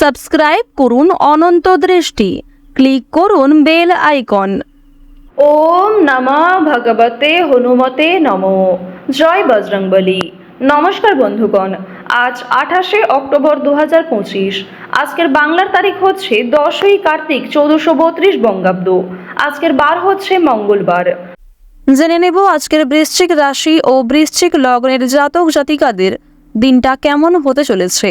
Subscribe করুন অনন্ত দৃষ্টি। Click করুন বেল আইকন। ওম নমঃ ভগবতে হনুমতে নমো। জয় বজরংবলী। নমস্কার বন্ধুগণ আজ আঠাশে অক্টোবর দু হাজার পঁচিশ। আজকের বাংলার তারিখ হচ্ছে দশই কার্তিক চৌদ্দশো বত্রিশ বঙ্গাব্দ। আজকের বার হচ্ছে মঙ্গলবার। জেনে নেব আজকের বৃশ্চিক রাশি ও বৃশ্চিক লগ্নের জাতক জাতিকাদের দিনটা কেমন হতে চলেছে।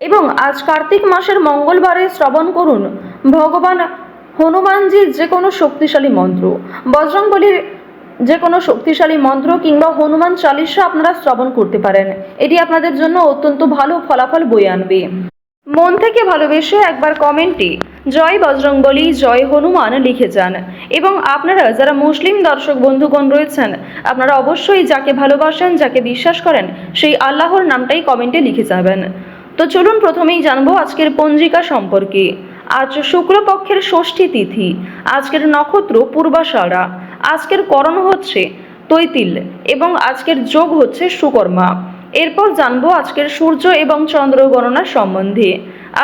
এবং আজ কার্তিক মাসের মঙ্গলবারে শ্রবণ করুন ভগবান হনুমানজির যে কোনো শক্তিশালী মন্ত্র। বজরংবলীর যে কোনো শক্তিশালী মন্ত্র কিংবা হনুমান চালিশা আপনারা শ্রবণ করতে পারেন। এটি আপনাদের জন্য অত্যন্ত ভালো ফলাফল বয়ে আনবে। মন থেকে ভালোবেসে একবার কমেন্টে জয় বজরংবলী, জয় হনুমান লিখে যান এবং আপনারা যারা মুসলিম দর্শক বন্ধুগণ রয়েছেন, আপনারা অবশ্যই যাকে ভালোবাসেন, যাকে বিশ্বাস করেন, সেই আল্লাহর নামটাই কমেন্টে লিখে যাবেন। তো চলুন প্রথমেই জানব আজকের পঞ্জিকা সম্পর্কে। আজ শুক্লপক্ষের ষষ্ঠী তিথি, আজকের নক্ষত্র পূর্বাষাঢ়া আজকের করণ হচ্ছে তৈতিল এবং আজকের যোগ হচ্ছে সুকর্মা। এরপর জানব আজকের সূর্য এবং চন্দ্র গণনার সম্বন্ধে।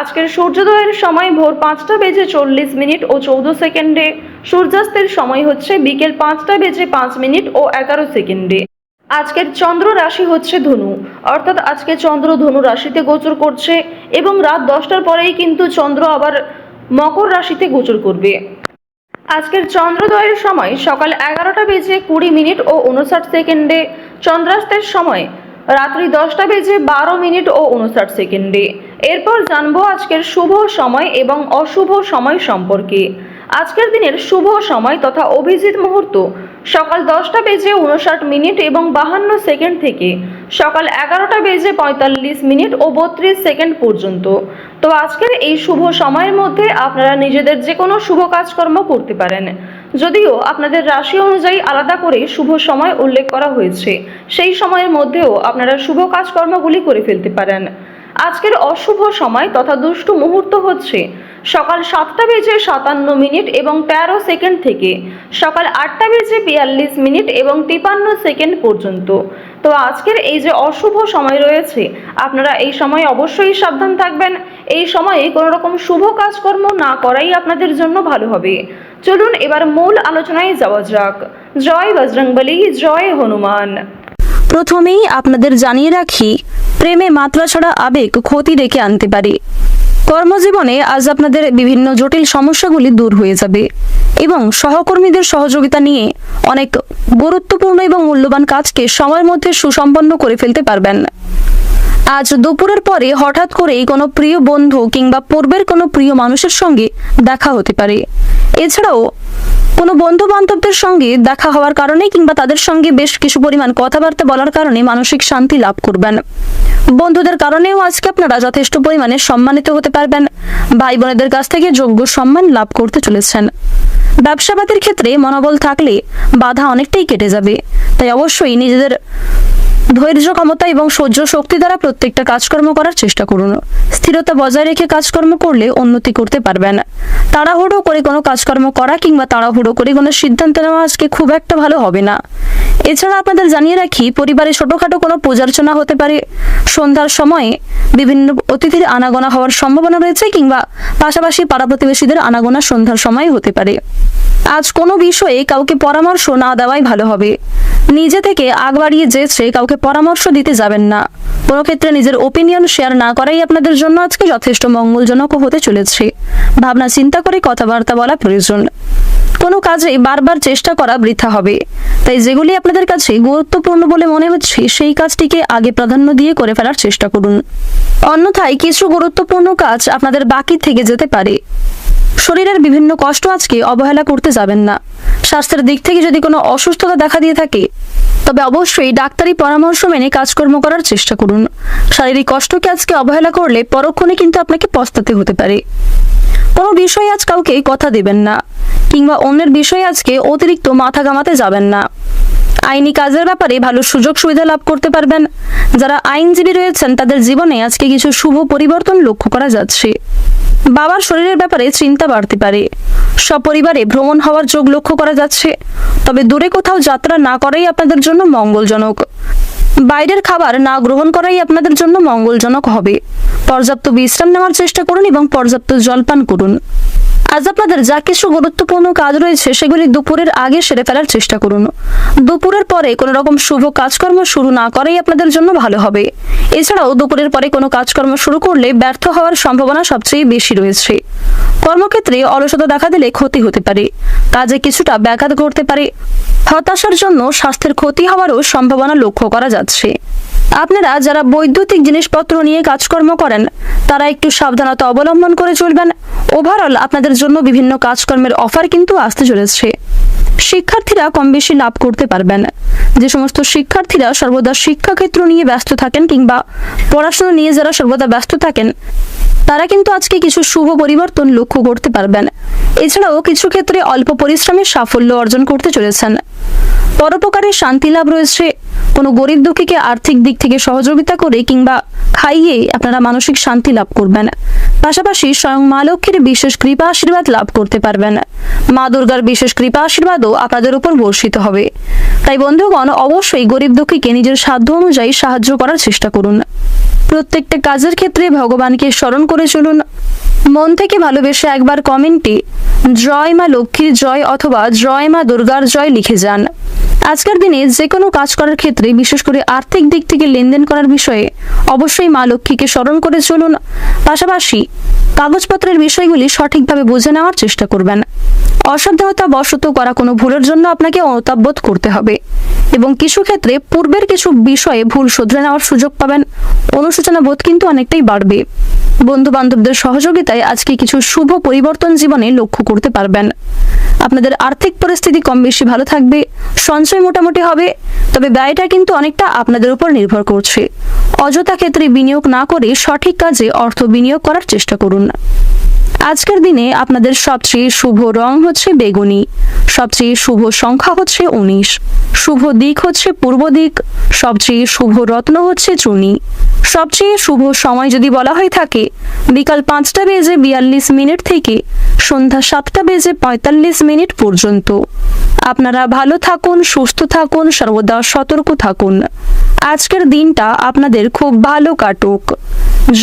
আজকের সূর্যোদয়ের সময় ভোর পাঁচটা বেজে চল্লিশ মিনিট ও চৌদ্দ সেকেন্ডে। সূর্যাস্তের সময় হচ্ছে বিকেল পাঁচটা বেজে পাঁচ মিনিট ও এগারো সেকেন্ডে। আজকের চন্দ্র রাশি হচ্ছে ধনু। অর্থাৎ আজকে চন্দ্র ধনু রাশিতে গোচর করছে এবং রাত দশটার পরেই কিন্তু চন্দ্র আবার মকর রাশিতে গোচর করবে। আজকের চন্দ্রোদয়ের সময় সকাল এগারোটা বেজে কুড়ি মিনিট ও উনষাট সেকেন্ডে চন্দ্রাস্তের সময় রাত্রি দশটা বেজে বারো মিনিট ও উনষাট সেকেন্ডে। এরপর জানব আজকের শুভ সময় এবং অশুভ সময় সম্পর্কে। আজকের দিনের শুভ সময় তথা অভিজিৎ মুহূর্ত সকাল দশটা বেজে উনষাট মিনিট এবং বাহান্ন সেকেন্ড থেকে সকাল এগারোটা বেজে পঁয়তাল্লিশ মিনিট ও বত্রিশ সেকেন্ড পর্যন্ত। তো আজকের এই শুভ সময়ের মধ্যে আপনারা নিজেদের যে কোনো শুভ কাজকর্ম করতে পারেন। যদিও আপনাদের রাশি অনুযায়ী আলাদা করে শুভ সময় উল্লেখ করা হয়েছে, সেই সময়ের মধ্যেও আপনারা শুভ কাজকর্মগুলি করে ফেলতে পারেন। আজকের অশুভ সময় তথা দুষ্টু মুহূর্ত হচ্ছে সকাল সাতটা বেজে সাতান্ন মিনিট এবং তেরো সেকেন্ড থেকে সকাল আটটা বেজে বিয়াল্লিশ মিনিট এবং তিপান্ন সেকেন্ড পর্যন্ত। তো আজকের এই যে অশুভ সময় রয়েছে, আপনারা এই সময় অবশ্যই সাবধান থাকবেন। এই সময়ে কোনো রকম শুভ কাজকর্ম না করাই আপনাদের জন্য ভালো হবে। চলুন এবার মূল আলোচনায় যাওয়া যাক। জয় বজরংবলী, জয় হনুমান। প্রথমেই আপনাদের জানিয়ে রাখি প্রেমে মাত্রা ছাড়া আবেগ ক্ষতি ডেকে আনতে পারে। কর্মজীবনে আজ আপনাদের বিভিন্ন জটিল সমস্যাগুলি দূর হয়ে যাবে এবং সহকর্মীদের সহযোগিতা নিয়ে অনেক গুরুত্বপূর্ণ এবং মূল্যবান কাজকে সময়ের মধ্যে সুসম্পন্ন করে ফেলতে পারবেন। আজ দুপুরের পরে হঠাৎ করেই কোনো প্রিয় বন্ধু কিংবা পূর্বের কোনো প্রিয় মানুষের সঙ্গে দেখা হতে পারে। এছাড়াও কোনো বন্ধু বান্ধবদের সঙ্গে দেখা হওয়ার কারণে কিংবা তাদের সঙ্গে বেশ কিছু পরিমাণ কথাবার্তা বলার কারণে মানসিক শান্তি লাভ করবেন। বন্ধুদের কারণেও আজকে আপনারা যথেষ্ট পরিমাণে সম্মানিত হতে পারবেন। ভাই বোনেদের কাছ থেকে যোগ্য সম্মান লাভ করতে চলেছেন। ব্যবসাবাদের ক্ষেত্রে মনোবল থাকলে বাধা অনেকটাই কেটে যাবে। তাই অবশ্যই নিজেদের ধৈর্য, ক্ষমতা এবং সহ্য শক্তি দ্বারা প্রত্যেকটা কাজকর্ম করার চেষ্টা করুন। স্থিরতা বজায় রেখে কাজকর্ম করলে উন্নতি করতে পারবেন। তাড়াহুড়ো করে কোনো কাজকর্ম করা কিংবা তাড়াহুড়ো করে কোনো সিদ্ধান্ত নেওয়া আজকে খুব একটা ভালো হবে না। এছাড়া আপনাদের জানিয়ে রাখি, পরিবারে ছোটখাটো কোনো পূজার্চনা হতে পারে। সন্ধ্যার সময়ে বিভিন্ন অতিথির আনাগোনা হওয়ার সম্ভাবনা রয়েছে কিংবা পাশাপাশি পাড়া প্রতিবেশীদের আনাগোনা সন্ধ্যার সময় হতে পারে। আজ কোনো বিষয়ে কাউকে পরামর্শ না দেওয়াই ভালো হবে। নিজে থেকে আগ বাড়িয়ে যেচে কাউকে পরামর্শ দিতে যাবেন না। কোনো ক্ষেত্রে নিজের ওপিনিয়ন শেয়ার না করাই আপনাদের জন্য আজকে যথেষ্ট মঙ্গলজনক হতে চলেছে। ভাবনা চিন্তা করে কথাবার্তা বলা প্রয়োজন। কোনো কাজে বারবার চেষ্টা করা বৃথা হবে। তাই যেগুলি আপনাদের কাছে গুরুত্বপূর্ণ বলে মনে হচ্ছে, সেই কাজটিকে আগে প্রাধান্য দিয়ে করে ফেলার চেষ্টা করুন। অন্যথায় কিছু গুরুত্বপূর্ণ কাজ আপনাদের বাকি থেকে যেতে পারে। শরীরের বিভিন্ন কষ্ট আজকে অবহেলা করতে যাবেন না। স্বাস্থ্যের দিক থেকে যদি কোনো অসুস্থতা দেখা দিয়ে থাকে, তবে অবশ্যই ডাক্তারি পরামর্শ মেনে কাজকর্ম করার চেষ্টা করুন। শারীরিক কষ্টকে আজকে অবহেলা করলে পরক্ষণে কিন্তু আপনাকে পস্তাতে হতে পারে। কোনো বিষয়ে আজ কাউকে কথা দেবেন না, কিংবা অন্যের বিষয়ে আজকে অতিরিক্ত মাথা ঘামাতে যাবেন না। আইনি কাজের ব্যাপারে ভালো সুযোগ সুবিধা লাভ করতে পারবেন। যারা আইনজীবী রয়েছেন, তাদের জীবনে আজকে কিছু শুভ পরিবর্তন লক্ষ্য করা যাচ্ছে। বাবার শরীরের ব্যাপারে চিন্তা বাড়তে পারে। সপরিবারে ভ্রমণ হওয়ার যোগ লক্ষ্য করা যাচ্ছে। তবে দূরে কোথাও যাত্রা না করাই আপনাদের জন্য মঙ্গলজনক। বাইরের খাবার না গ্রহণ করাই আপনাদের জন্য মঙ্গলজনক হবে। পর্যাপ্ত বিশ্রাম নেওয়ার চেষ্টা করুন এবং পর্যাপ্ত জলপান করুন। আজ আপনাদের যা কিছু গুরুত্বপূর্ণ কাজ রয়েছে, সেগুলি দুপুরের আগে সেরে ফেলার চেষ্টা করুন। দুপুরের পরে কোনো রকম শুভ কাজকর্ম শুরু না করাই আপনাদের জন্য ভালো হবে। এছাড়াও দুপুরের পরে কোনো কাজকর্ম শুরু করলে ব্যর্থ হওয়ার সম্ভাবনা সবচেয়ে বেশি রয়েছে। কর্মক্ষেত্রে অলসতা দেখা দিলে ক্ষতি হতে পারে। কাজে কিছুটা ব্যাঘাত ঘটতে পারে। হতাশার জন্য স্বাস্থ্যের ক্ষতি হওয়ারও সম্ভাবনা লক্ষ্য করা যাচ্ছে। আপনারা যারা বৈদ্যুতিক জিনিসপত্র নিয়ে কাজকর্ম করেন, তারা একটু সাবধানতা অবলম্বন করে চলবেন। ওভারঅল আপনাদের জন্য বিভিন্ন কাজকর্মের অফার কিন্তু আসতে চলেছে। শিক্ষার্থীরা কম বেশি লাভ করতে পারবেন। যে সমস্ত শিক্ষার্থীরা সর্বদা শিক্ষাক্ষেত্র নিয়ে ব্যস্ত থাকেন কিংবা পড়াশোনা নিয়ে যারা সর্বদা ব্যস্ত থাকেন, তারা কিন্তু আজকে কিছু শুভ পরিবর্তন লক্ষ্য করতে পারবেন। এছাড়াও কিছু ক্ষেত্রে অল্প পরিশ্রমে সাফল্য অর্জন করতে চলেছেন। পরোপকারে শান্তি লাভ রয়েছে। কোনো গরিব দুঃখীকে আর্থিক দিক থেকে সহযোগিতা করে কিংবা খাইয়ে আপনারা মানসিক শান্তি লাভ করবেন। পাশাপাশি স্বয়ং মা লক্ষ্মীর বিশেষ কৃপা আশীর্বাদ লাভ করতে পারবেন। মা দুর্গার বিশেষ কৃপা আশীর্বাদও আপনাদের উপর বর্ষিত হবে। তাই বন্ধুগণ, অবশ্যই গরিব দুঃখীকে নিজের সাধ্য অনুযায়ী সাহায্য করার চেষ্টা করুন। প্রত্যেকটা কাজের ক্ষেত্রে ভগবানকে স্মরণ করে চলুন। মন থেকে ভালোবেসে একবার কমেন্টে জয় মা লক্ষ্মীর জয় অথবা জয় মা দুর্গার জয় লিখে যান। আজকের দিনে যে কোনো কাজ করার ক্ষেত্রে, বিশেষ করে আর্থিক দিক থেকে লেনদেন করার বিষয়ে অবশ্যই মা লক্ষ্মীকে স্মরণ করে চলুন। পাশাপাশি কাগজপত্রের বিষয়গুলি সঠিকভাবে বুঝে নেওয়ার চেষ্টা করবেন। অসাবধানতা বশত করা কোনো ভুলের জন্য আপনাকে অনুতাপবোধ করতে হবে। এবং কিছু ক্ষেত্রে পূর্বের কিছু বিষয়ে ভুল শুধরে নেওয়ার সুযোগ পাবেন। অনুশোচনা বোধ কিন্তু অনেকটাই বাড়বে। বন্ধু বান্ধবদের সহযোগিতায় আজকে কিছু শুভ পরিবর্তন জীবনে লক্ষ্য করতে পারবেন। আপনাদের আর্থিক পরিস্থিতি কম বেশি ভালো থাকবে, সঞ্চয় মোটামুটি হবে, তবে ব্যয়টা কিন্তু অনেকটা আপনাদের উপর নির্ভর করছে। অযথা ক্ষেত্রে বিনিয়োগ না করে সঠিক কাজে অর্থ বিনিয়োগ করার চেষ্টা করুন। আজকের দিনে আপনাদের সবচেয়ে শুভ রং হচ্ছে বেগুনি, সবচেয়ে শুভ সংখ্যা হচ্ছে উনিশ, শুভ দিক হচ্ছে পূর্ব দিক, সবচেয়ে শুভ রত্ন হচ্ছে চুনি। সবচেয়ে শুভ সময় যদি বলা হয়ে থাকে, বিকাল পাঁচটা বেজে বিয়াল্লিশ মিনিট থেকে সন্ধ্যা সাতটা বেজে পঁয়তাল্লিশ মিনিট পর্যন্ত। আপনারা ভালো থাকুন, সুস্থ থাকুন, সর্বদা সতর্ক থাকুন। আজকের দিনটা আপনাদের খুব ভালো কাটুক।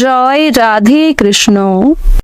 জয় রাধে কৃষ্ণ।